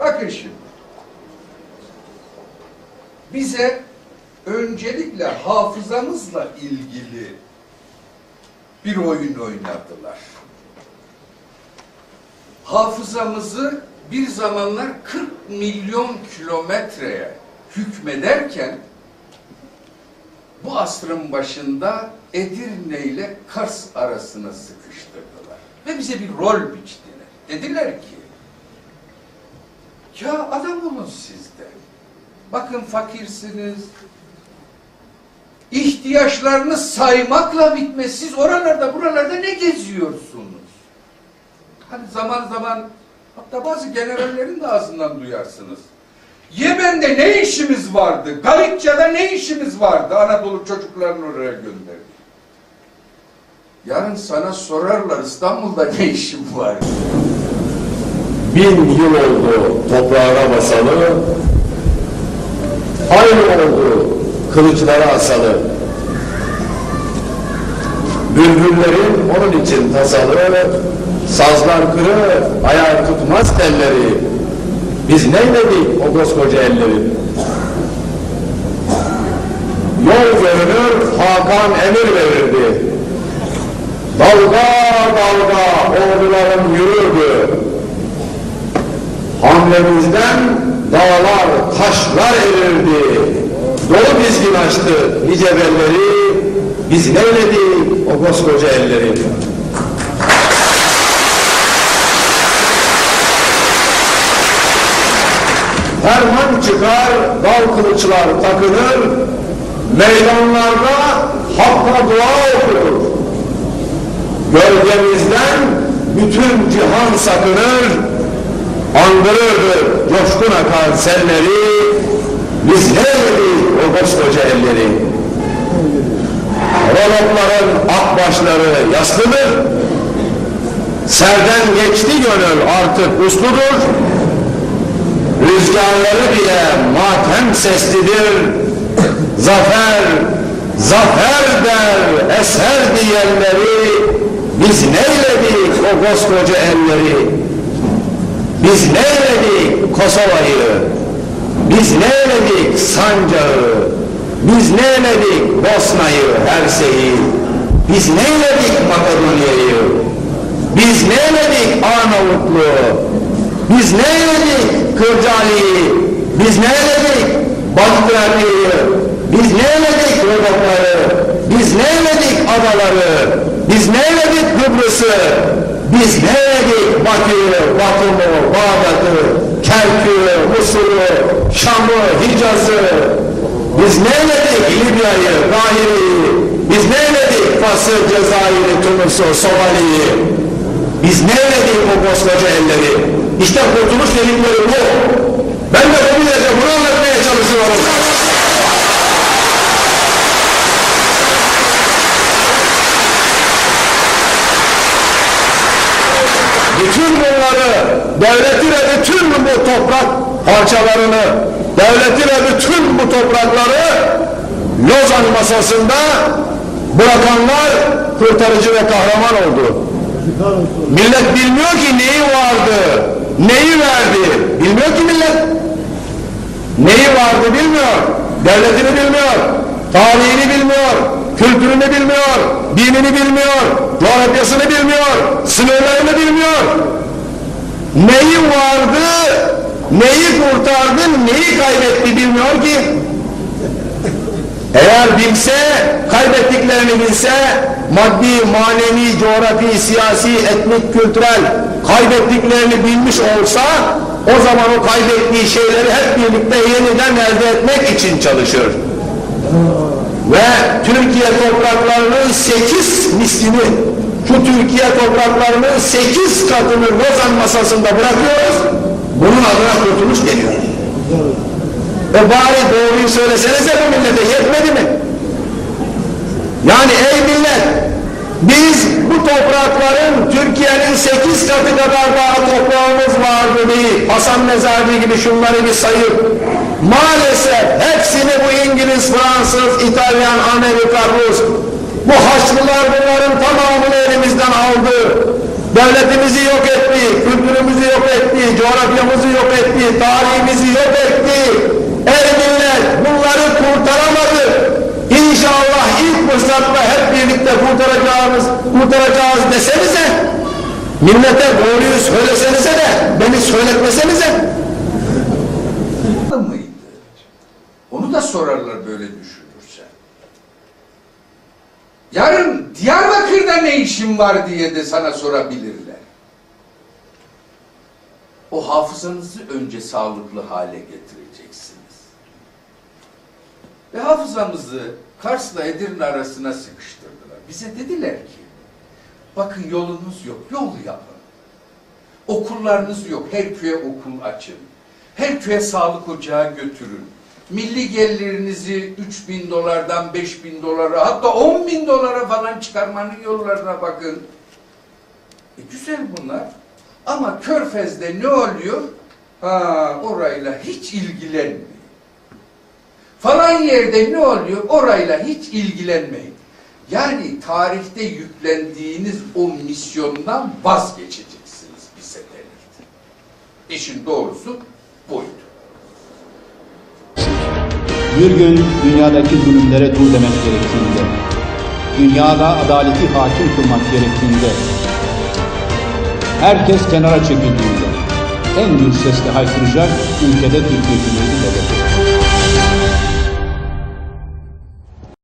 Bakın şimdi. Bize öncelikle hafızamızla ilgili bir oyun oynadılar. Hafızamızı bir zamanlar 40 milyon kilometreye hükmederken bu asrın başında Edirne ile Kars arasına sıkıştırdılar. Ve bize bir rol biçtiler. Dediler ki, ya adam olun siz de. Bakın fakirsiniz. İhtiyaçlarınız saymakla bitmez. Siz oralarda buralarda ne geziyorsunuz? Hani zaman zaman hatta bazı generallerin de ağzından duyarsınız. Yemen'de ne işimiz vardı? Galicia'da ne işimiz vardı? Anadolu çocuklarını oraya gönderdi. Yarın sana sorarlar İstanbul'da ne işin var? Bin yıl oldu toprağına basalı, aynı oldu kılıçlara asalı. Bülbüllerin onun için tasalı, sazlar kırı, ayar tutmaz telleri. Biz neyledik o koskoca elleri? Yol görünür, Hakan emir verirdi. Dalga dalga ordularım yürürdü. Hamlemizden dağlar, taşlar erirdi. Dolu dizgin açtı nice belleri, biz neyledik o koskoca elleri. Ferman çıkar, dal kılıçlar takınır, meydanlarda hakka dua okunur. Gölgemizden bütün cihan sakınır, andırırdı coşkun akan selleri, biz neyledik o koskoca elleri. Rolokların akbaşları yaslıdır, serden geçti gönül artık usludur, rüzgarları bile matem seslidir, zafer, zafer der eser diyenleri, biz neyledik o koskoca elleri, biz neyledik Kosova'yı? Biz neyledik Sancağı? Biz neyledik Bosna'yı, Herseyi? Biz neyledik Makedonya'yı? Biz neyledik Arnavutluğu? Biz neyledik Kırcaali'yi? Biz neyledik Batıtrakya'yı? Biz neyledik Rodokları? Biz neyledik adaları? Biz neyledik Kıbrıs'ı? Biz neyledik Bakü'yü, Batum'u, Bağdat'ı, Kerkük'ü, Musul'u, Şam'ı, Hicaz'ı? Biz neyledik Libya'yı, Kahire'yi? Biz neyledik Fas'ı, Cezayir'i, Tunus'u, Somali'yi? Biz neyledik o koskoca elleri? İşte kurtuluş dedikleri bu. Ben de bu millete bunu anlatmaya çalışıyorum. bütün bunları devleti ve bütün bu toprak parçalarını devleti ve bütün bu toprakları Lozan masasında bırakanlar kurtarıcı ve kahraman oldu. Millet bilmiyor ki neyi vardı, neyi verdi. Bilmiyor ki millet. Neyi vardı bilmiyor. Devletini bilmiyor. Tarihini bilmiyor. Kültürünü bilmiyor. Dinini bilmiyor. Coğrafyasını bilmiyor. Sınırlarını bilmiyor. Neyi vardı, neyi kurtardı, neyi kaybetti bilmiyor ki. Eğer bilse, kaybettiklerini bilse, maddi, manevi, coğrafi, siyasi, etnik, kültürel kaybettiklerini bilmiş olsa, o zaman o kaybettiği şeyleri hep birlikte yeniden elde etmek için çalışır. Ve Türkiye topraklarının sekiz mislini, şu Türkiye topraklarının sekiz katını Lozan masasında bırakıyoruz, bunun adına kurtuluş geliyor. E bari doğruyu söylesenize bu millete yetmedi mi? Yani ey millet biz bu toprakların Türkiye'nin sekiz katı kadar daha toprağımız vardı değil. Hasan Mezarcı gibi şunları bir sayıp maalesef hepsini bu İngiliz, Fransız, İtalyan, Amerika, Rus bu Haçlılar bunların tamamını elimizden aldı. devletimizi yok etti, kültürümüzü yok etti, coğrafyamızı yok etti, tarihimizi yok etti. Ey millet bunları kurtaramadı. İnşallah ilk fırsatta hep birlikte kurtaracağımız, kurtaracağız desenize. Millete doğruyu söylesenize de beni söyletmesenize. Onu da sorarlar böyle düşünürse. Yarın Diyarbakır'da ne işin var diye de sana sorabilirler. O hafızanızı önce sağlıklı hale getireceksiniz. Ve hafızamızı Kars'la Edirne arasına sıkıştırdılar. Bize dediler ki, bakın yolunuz yok, yol yapın. Okullarınız yok, her köye okul açın. Her köye sağlık ocağı götürün. Milli gelirinizi 3 bin dolardan 5 bin dolara hatta 10 bin dolara falan çıkarmanın yollarına bakın. E güzel bunlar. Ama Körfez'de ne oluyor? Ha, orayla hiç ilgilenmeyin. Falan yerde ne oluyor? Orayla hiç ilgilenmeyin. Yani tarihte yüklendiğiniz o misyondan vazgeçeceksiniz bir seferlik. İşin doğrusu buydu. Bir gün dünyadaki zulümlere dur demek gerektiğinde, dünyada adaleti hakim kılmak gerektiğinde, herkes kenara çekildiğinde, en gür sesle haykıracak ülkede Türkiye Cumhuriyeti Devleti.